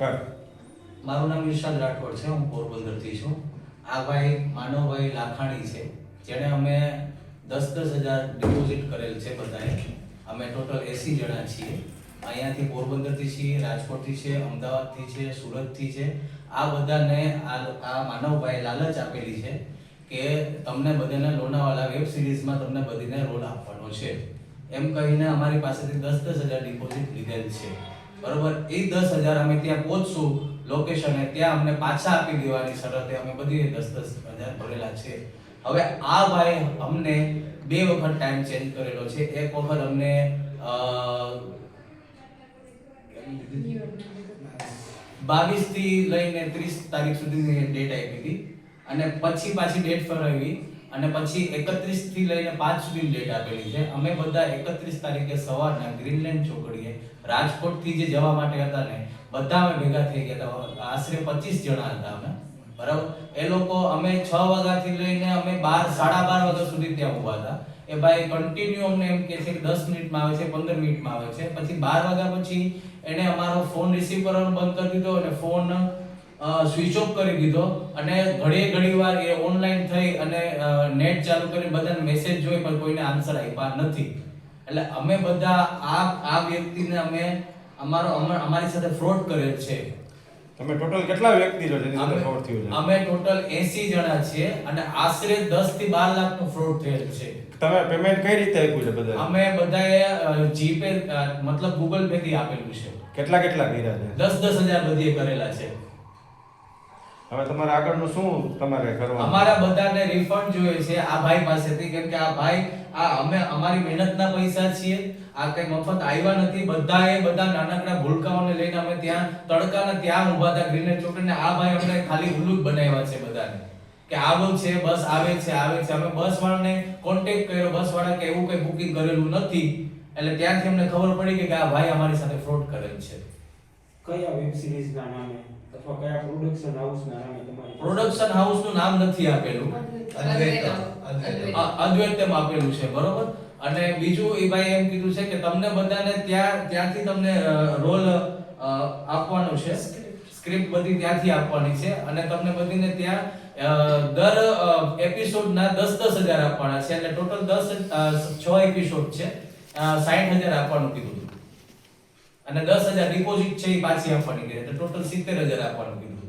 મારું નામ ઇરશાદ રાઠોડ છે, હું પોરબંદરથી છું. આ ભાઈ માનવભાઈ લાખાણી છે, જેણે અમે દસ દસ હજાર ડિપોઝિટ કરેલ છે બધાએ. અમે ટોટલ એસી જણા છીએ. અહીંયાથી પોરબંદરથી છીએ, રાજકોટથી છે, અમદાવાદથી છે, સુરતથી છે. આ બધાને આ માનવભાઈ લાલચ આપેલી છે કે તમને બધાને લોનાવાલા વેબ સિરીઝમાં તમને બધીને રોલ આપવાનો છે. એમ કહીને અમારી પાસેથી દસ દસ હજાર ડિપોઝિટ લીધેલ છે. બરોબર? એ દસ હજાર અમે ત્યાં પહોંચશું લોકેશને ત્યાં અમને પાછા આપી દેવાની શરતે અમે બધી દસ દસ હજાર ભરેલા છે. હવે આ ભાઈ અમને બે વખત ટાઈમ ચેન્જ કરેલો છે. એક વખત અમને બાવીસથી લઈને ત્રીસ તારીખ સુધીની ડેટ આપી હતી. અને પછી પાછી ડેટ ફરાવી. અને પછી એકત્રીસથી લઈને પાંચ સુધી ડેટ આપેલી છે. અમે બધા એકત્રીસ તારીખે સવારના ગ્રીનલેન્ડ ચોકડીએ રાજકોટથી જે જવા માટે હતા ને, બધા અમે ભેગા થઈ ગયા હતા. આશરે પચીસ જણા હતા અમે. બરાબર? એ લોકો અમે છ વાગ્યાથી લઈને અમે બાર, સાડા બાર વાગ્યા સુધી ત્યાં ઊભા હતા. એ ભાઈ કન્ટિન્યુ અમને એમ કહે છે કે દસ મિનિટમાં આવે છે, પંદર મિનિટમાં આવે છે. પછી બાર વાગ્યા પછી એને અમારો ફોન રિસીવ કરવાનો બંધ કરી દીધો અને ફોન સ્વિચ ઓફ કરી દીધો અને ઘડી ઘડી વાર એ ઓનલાઈન થઈ અને નેટ ચાલુ કરી બધાને મેસેજ જોઈ પણ કોઈને આન્સર આપ્યા નથી. એટલે અમે બધા આ આ વ્યક્તિને અમે અમારો અમા- અમારી સાથે ફ્રોડ કરેલ છે. તમે ટોટલ કેટલા વ્યક્તિ છો જેની સાથે ફ્રોડ થયું છે? અમે ટોટલ 80 જણા છીએ અને આશરે 10 થી 12 લાખનું ફ્રોડ થયેલ છે. તમે પેમેન્ટ કઈ રીતે આપ્યું છે બધા અમે બધાએ જીપે મતલબ ગૂગલ પે થી આપેલું છે. કેટલા કેટલા કર્યા છે? દસ દસ હજાર બધીએ કરેલા છે. હવે તમારે આગળનું શું તમારે કરવાનું? અમારા બધાને રિફંડ જોઈએ છે આ ભાઈ પાસેથી, કેમ કે આ ભાઈ, આ અમે અમારી મહેનતના પૈસા છીએ. આ કઈ મફત આવ્યા નથી. બધાએ બધા નાનકડા ભૂલકાઓને લઈને અમે ત્યાં, તડકાના ત્યાં ઊભા હતા ગ્રીનર ચોકડીને આ ભાઈ અમને ખાલી ઉલ્લુક બનાવ્યા છે બધાને. કે આવો છે, બસ આવે છે આવે છે. અમે બસ વાળાને કોન્ટેક્ટ કર્યો. બસ વાળા કે એવું કઈ બુકિંગ કરેલું નથી. એટલે ત્યાંથી અમને ખબર પડી કે આ ભાઈ અમારી સાથે ફ્રોડ કરેલ છે. કયા વેબ સિરીઝના નામે અથવા કયા પ્રોડક્શન હાઉસના નામે તમારી પ્રોડક્શન હાઉસનું નામ નથી આપેલું. અદ્વૈતમ આપેલું છે બરોબર? અને બીજું એ ભાઈ એમ કીધું છે કે તમને બધાને ત્યાં ત્યાંથી તમને રોલ આપવાનો છે. સ્ક્રિપ્ટ બધી ત્યાંથી આપવાની છે અને તમને બધીને ત્યાં દર એપિસોડના દસ દસ હજાર આપવાના છે. એટલે ટોટલ દસ છ એપિસોડ છે. સાઠ હજાર આપવાનું કીધું હતું. અને દસ હજાર ડિપોઝિટ છે એ પાછી આપવાની કીધી એટલે ટોટલ સિત્તેર હજાર આપવાનું કીધું.